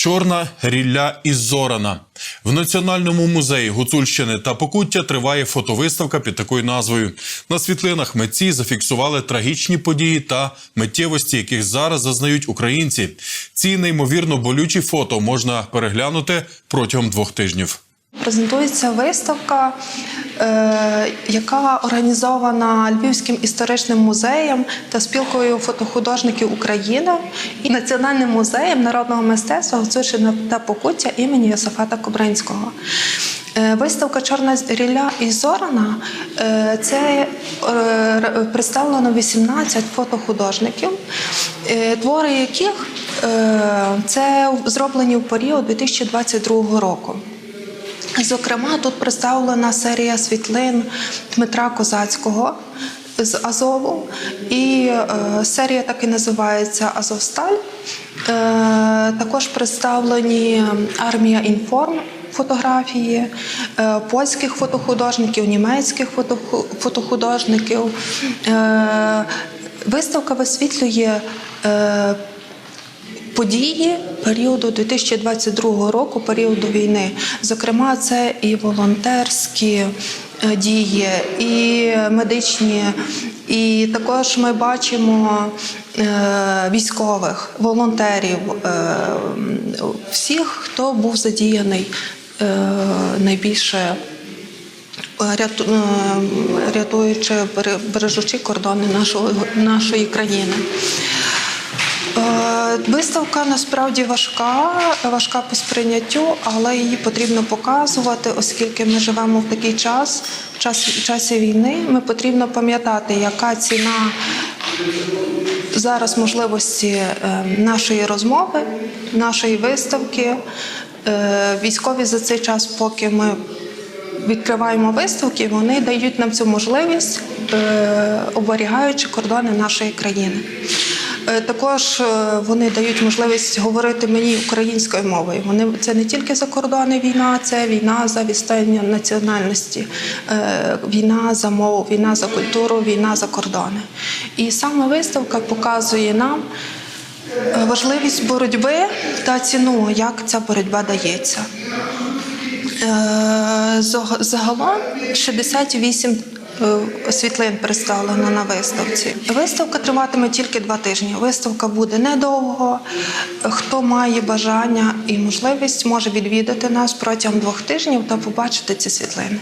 Чорна рілля із Зорана в Національному музеї Гуцульщини та Покуття триває фотовиставка під такою назвою. На світлинах митці зафіксували трагічні події та миттєвості, яких зараз зазнають українці. Ці неймовірно болючі фото можна переглянути протягом двох тижнів. Презентується виставка, е, яка організована Львівським історичним музеєм та спілкою фотохудожників України і Національним музеєм народного мистецтва Гуцульщини та Покуття імені Йосифата Кобринського. Е, Виставка Чорна рілля і Зорана е, це представлено 18 фотохудожників, твори яких це зроблені в період 2022 року. Зокрема, тут представлена серія світлин Дмитра Козацького з Азову, і е, серія так і називається Азовсталь. Е, також представлені армія інформ. Фотографії е, польських фотохудожників, німецьких фотоху- фотохудожників. Е, виставка висвітлює е, події періоду 2022 року, періоду війни. Зокрема, це і волонтерські е, дії, і медичні, і також ми бачимо е, військових, волонтерів, е, всіх, хто був задіяний найбільше. ряту- Рятуючи, бережучи кордони нашої країни. Виставка насправді важка, важка по сприйняттю, але її потрібно показувати, оскільки ми живемо в такий час, в час часі війни. Ми потрібно пам'ятати, яка ціна зараз можливості е, нашої розмови, нашої виставки. Е, Військові за цей час, поки ми відкриваємо виставки, вони дають нам цю можливість, е, оберігаючи кордони нашої країни. Е, Також е, вони дають можливість говорити мені українською мовою. Вони це не тільки за кордони війна, це війна за відстояння національності, е, війна за мову, війна за культуру, війна за кордони. І саме виставка показує нам важливість боротьби та ціну, як ця боротьба дається. Заг- Загалом 68 е, світлин представлено на виставці. Виставка триватиме тільки два тижні. Виставка буде недовго. Хто має бажання і можливість, може відвідати нас протягом двох тижнів та побачити ці світлини.